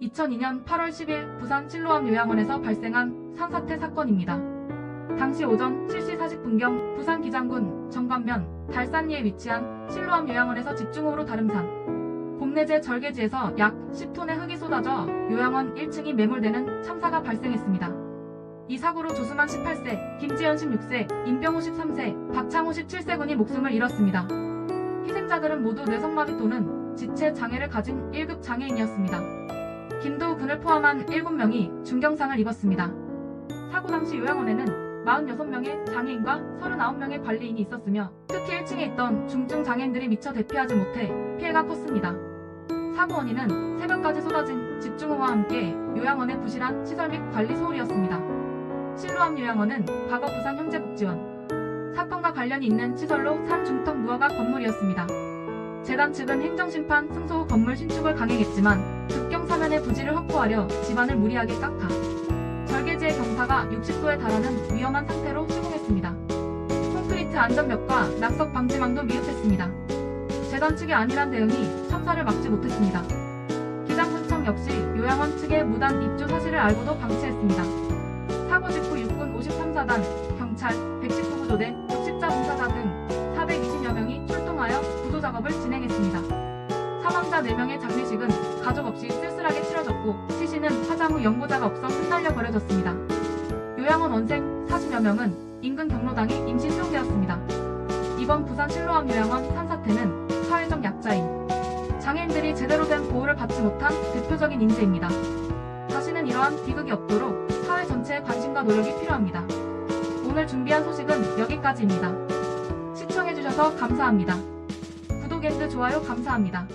2002년 8월 10일 부산 실로암 요양원에서 발생한 산사태 사건입니다. 당시 오전 7시 40분경 부산 기장군 정관면 달산리에 위치한 실로암 요양원에서 집중호우로 다름산 봄내제 절개지에서 약 10톤의 흙이 쏟아져 요양원 1층이 매몰되는 참사가 발생했습니다. 이 사고로 조수만 18세, 김지연 16세, 임병호 13세, 박창호 17세 군이 목숨을 잃었습니다. 희생자들은 모두 뇌성마비 또는 지체 장애를 가진 1급 장애인이었습니다. 김도우 군을 포함한 7명이 중경상을 입었습니다. 사고 당시 요양원에는 46명의 장애인과 39명의 관리인이 있었으며 특히 1층에 있던 중증 장애인들이 미처 대피하지 못해 피해가 컸습니다. 사고 원인은 새벽까지 쏟아진 집중호우와 함께 요양원의 부실한 시설 및 관리 소홀이었습니다. 실로암 요양원은 과거 부산 형제복지원 사건과 관련이 있는 시설로 산 중턱 무허가 건물이었습니다. 재단 측은 행정심판 승소 후 건물 신축을 강행했지만 사면의 부지를 확보하려 집안을 무리하게 깎아 절개지의 경사가 60도에 달하는 위험한 상태로 시공했습니다. 콘크리트 안전벽과 낙석 방지망도 미흡했습니다. 재단 측의 안일한 대응이 참사를 막지 못했습니다. 기장군청 역시 요양원 측의 무단 입주 사실을 알고도 방치했습니다. 사고 직후 육군 53사단, 경찰, 119구조대, 60자 봉사자 등 420여 명이 출동하여 구조 작업을 진행했습니다. 사망자 4명의 장례식은 가족 없이 쓸쓸하게 치러졌고 시신은 화장 후 연고자가 없어 흩날려 버려졌습니다. 요양원 원생 40여 명은 인근 경로당에 임시 수용되었습니다. 이번 부산 실로암 요양원 산사태는 사회적 약자인 장애인들이 제대로 된 보호를 받지 못한 대표적인 인재입니다. 다시는 이러한 비극이 없도록 사회 전체의 관심과 노력이 필요합니다. 오늘 준비한 소식은 여기까지입니다. 시청해주셔서 감사합니다. 구독 앤드 좋아요 감사합니다.